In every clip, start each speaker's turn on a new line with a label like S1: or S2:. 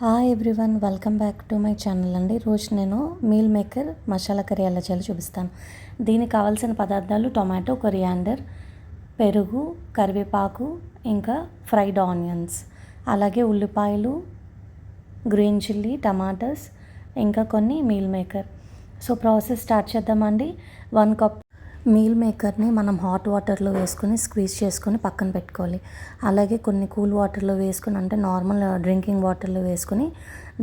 S1: Hi everyone welcome back to my channel అండి. రోజు నేను మీల్ మేకర్ మసాలా కర్రీ ఎలా చేయాలో చూపిస్తాను. దీనికి కావాల్సిన పదార్థాలు టొమాటో కొరియాండర్ పెరుగు కరివేపాకు ఇంకా ఫ్రైడ్ ఆనియన్స్ అలాగే ఉల్లిపాయలు గ్రీన్ చిల్లీ టమాటాస్ ఇంకా కొన్ని meal maker so process start చేద్దామండి. వన్ కప్ మీల్ మేకర్ని మనం హాట్ వాటర్లో వేసుకొని స్క్వీజ్ చేసుకొని పక్కన పెట్టుకోవాలి. అలాగే కొన్ని కూల్ వాటర్లో వేసుకొని అంటే నార్మల్ డ్రింకింగ్ వాటర్లో వేసుకొని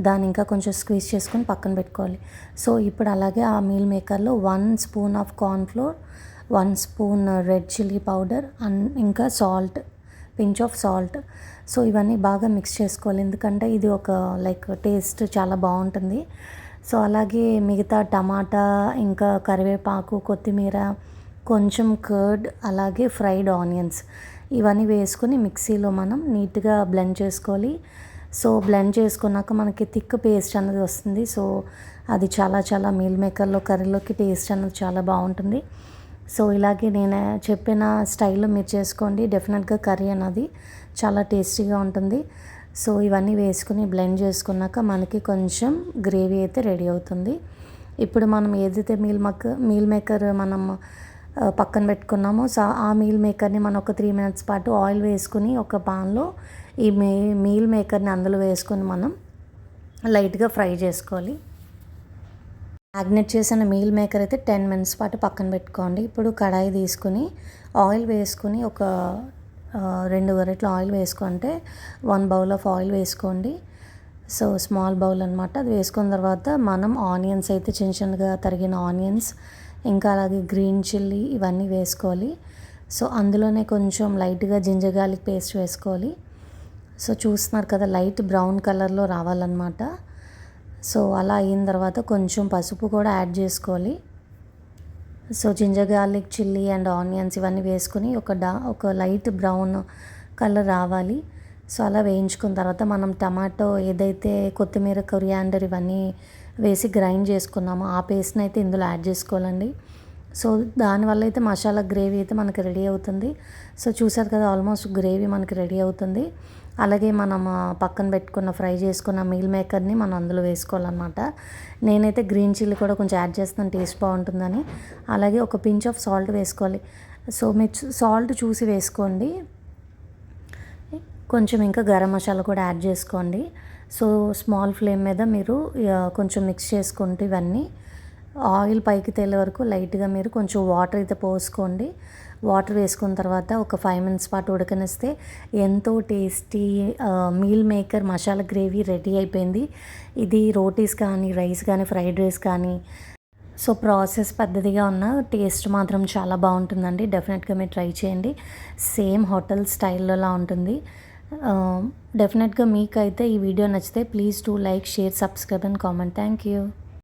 S1: దాన్ని ఇంకా కొంచెం స్క్వీజ్ చేసుకొని పక్కన పెట్టుకోవాలి. సో ఇప్పుడు అలాగే ఆ meal మేకర్లో one spoon of corn flour one spoon red chilli powder and ఇంకా salt pinch of salt. So ఇవన్నీ బాగా మిక్స్ చేసుకోవాలి. ఎందుకంటే ఇది ఒక లైక్ టేస్ట్ చాలా బాగుంటుంది. సో అలాగే మిగతా టమాటా ఇంకా కరివేపాకు కొత్తిమీర కొంచెం కర్డ్ అలాగే ఫ్రైడ్ ఆనియన్స్. ఇవన్నీ వేసుకొని మిక్సీలో మనం నీట్గా బ్లెండ్ చేసుకోవాలి. సో బ్లెండ్ చేసుకున్నాక మనకి థిక్ పేస్ట్ అనేది వస్తుంది. సో అది చాలా చాలా మీల్ మేకర్లో కర్రీలోకి టేస్ట్ అనేది చాలా బాగుంటుంది. సో ఇలాగే నేను చెప్పిన స్టైల్లో మీరు చేసుకోండి. డెఫినెట్గా కర్రీ అనేది చాలా టేస్టీగా ఉంటుంది. సో ఇవన్నీ వేసుకుని బ్లెండ్ చేసుకున్నాక మనకి కొంచెం గ్రేవీ అయితే రెడీ అవుతుంది. ఇప్పుడు మనం ఏదైతే మీల్ మక్ మీల్ మేకర్ మనం పక్కన పెట్టుకున్నాము. సో ఆ మీల్ మేకర్ని మనం ఒక త్రీ మినిట్స్ పాటు ఆయిల్ వేసుకుని ఒక పాన్లో ఈ మీ మీల్ మేకర్ని అందులో వేసుకొని మనం లైట్గా ఫ్రై చేసుకోవాలి. మ్యాగ్నెట్ చేసిన మీల్ మేకర్ అయితే టెన్ మినిట్స్ పాటు పక్కన పెట్టుకోండి. ఇప్పుడు కడాయి తీసుకుని ఆయిల్ వేసుకుని ఒక రెండు గరిటలు ఆయిల్ వేసుకుంటే వన్ బౌల్ ఆఫ్ ఆయిల్ వేసుకోండి. సో స్మాల్ బౌల్ అనమాట అది వేసుకున్న తర్వాత మనం ఆనియన్స్ అయితే చిన్న చిన్నగా తరిగిన ఆనియన్స్ ఇంకా అలాగే గ్రీన్ చిల్లీ ఇవన్నీ వేసుకోవాలి. సో అందులోనే కొంచెం లైట్గా జింజర్ గార్లిక్ పేస్ట్ వేసుకోవాలి. సో చూస్తున్నారు కదా లైట్ బ్రౌన్ కలర్లో రావాలన్నమాట. సో అలా అయిన తర్వాత కొంచెం పసుపు కూడా యాడ్ చేసుకోవాలి. So ginger garlic chilli and onions ఇవన్నీ వేసుకుని ఒక డా ఒక లైట్ బ్రౌన్ కలర్ రావాలి. సో అలా వేయించుకున్న తర్వాత మనం టమాటో ఏదైతే కొత్తిమీర కొరియాండర్ ఇవన్నీ వేసి గ్రైండ్ చేసుకున్నామో ఆ పేస్ట్ని అయితే ఇందులో యాడ్ చేసుకోవాలండి. సో దానివల్ల అయితే మసాలా గ్రేవీ అయితే మనకి రెడీ అవుతుంది. సో చూసారు కదా ఆల్మోస్ట్ గ్రేవీ మనకి రెడీ అవుతుంది. అలాగే మనం పక్కన పెట్టుకున్న ఫ్రై చేసుకున్న మీల్ మేకర్ని మనం అందులో వేసుకోవాలన్నమాట. నేనైతే గ్రీన్ చిల్లీ కూడా కొంచెం యాడ్ చేస్తాను టేస్ట్ బాగుంటుందని. అలాగే ఒక పించ్ ఆఫ్ సాల్ట్ వేసుకోవాలి. సో మీరు సాల్ట్ చూసి వేసుకోండి. కొంచెం ఇంకా గరం మసాలా కూడా యాడ్ చేసుకోండి. సో స్మాల్ ఫ్లేమ్ మీద మీరు కొంచెం మిక్స్ చేసుకుంటూ ఇవన్నీ ఆయిల్ పైకి తేలే వరకు లైట్గా మీరు కొంచెం వాటర్ అయితే పోసుకోండి. వాటర్ వేసుకున్న తర్వాత ఒక ఫైవ్ మినిట్స్ పాటు ఉడకనిస్తే ఎంతో tasty meal maker masala gravy ready అయిపోయింది. ఇది రోటీస్ కానీ రైస్ కానీ ఫ్రైడ్ రైస్ కానీ సో ప్రాసెస్ పెద్దదిగా ఉన్న టేస్ట్ మాత్రం చాలా బాగుంటుందండి. డెఫినెట్గా మీరు ట్రై చేయండి. సేమ్ హోటల్ స్టైల్లోలా ఉంటుంది. డెఫినెట్గా మీకైతే ఈ వీడియో నచ్చితే please do like share subscribe and comment thank you